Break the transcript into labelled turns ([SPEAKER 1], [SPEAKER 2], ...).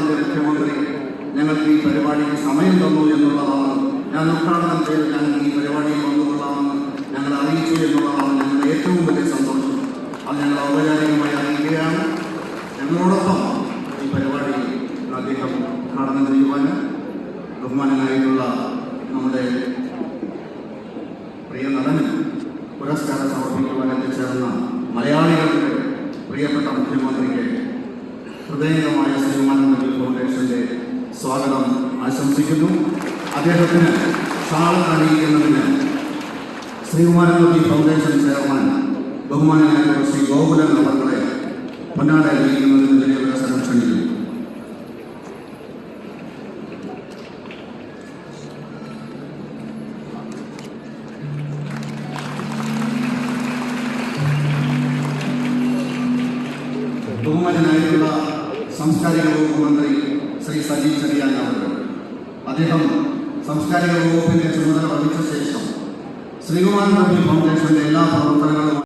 [SPEAKER 1] കേരളത്തിന്റെ മുഖ്യമന്ത്രി ഞങ്ങൾക്ക് ഈ പരിപാടിക്ക് സമയം തന്നു എന്നുള്ളതാണ്. ഞാൻ ഉദ്ഘാടനം ചെയ്ത് ഞങ്ങൾ ഈ പരിപാടിയിൽ വന്നുകൊള്ളാമെന്ന് ഞങ്ങൾ അറിയിച്ചു എന്നുള്ളതാണ് ഞങ്ങളുടെ ഏറ്റവും വലിയ സന്തോഷം. അത് ഞങ്ങൾ ഔപചാരികമായി അറിയിക്കുകയാണ്. ഞങ്ങളോടൊപ്പം ഈ പരിപാടി അദ്ദേഹം ഉദ്ഘാടനം ചെയ്യുവാൻ ബഹുമാനനായിട്ടുള്ള നമ്മുടെ പ്രിയ നടന് പുരസ്കാരം സമർപ്പിക്കുവാൻ എത്തിച്ചേർന്ന മലയാളികളുടെ പ്രിയപ്പെട്ട മുഖ്യമന്ത്രിക്ക് സ്വാഗതം ആശംസിക്കുന്നു. അദ്ദേഹത്തിന് ഷാൾ അറിയിക്കുന്നതിന് ശ്രീകുമാരനന്ദി ഫൗണ്ടേഷൻ ചെയർമാൻ ബഹുമാനായ ശ്രീ ഗോകുലൻ അവരുടെ പൊന്നാട അറിയിക്കുന്നതിന് വിനയവസരം ക്ഷണിക്കുന്നു ബഹുമാനായിട്ടുള്ള സാംസ്കാരിക വകുപ്പ് മന്ത്രി ശ്രീ സജീവ് അവർ അദ്ദേഹം സാംസ്കാരിക വകുപ്പിന്റെ ചുമതല വഹിച്ച ശേഷം ശ്രീകുമാരൻ നമ്പി ഫൗണ്ടേഷന്റെ എല്ലാ പ്രവർത്തനങ്ങളും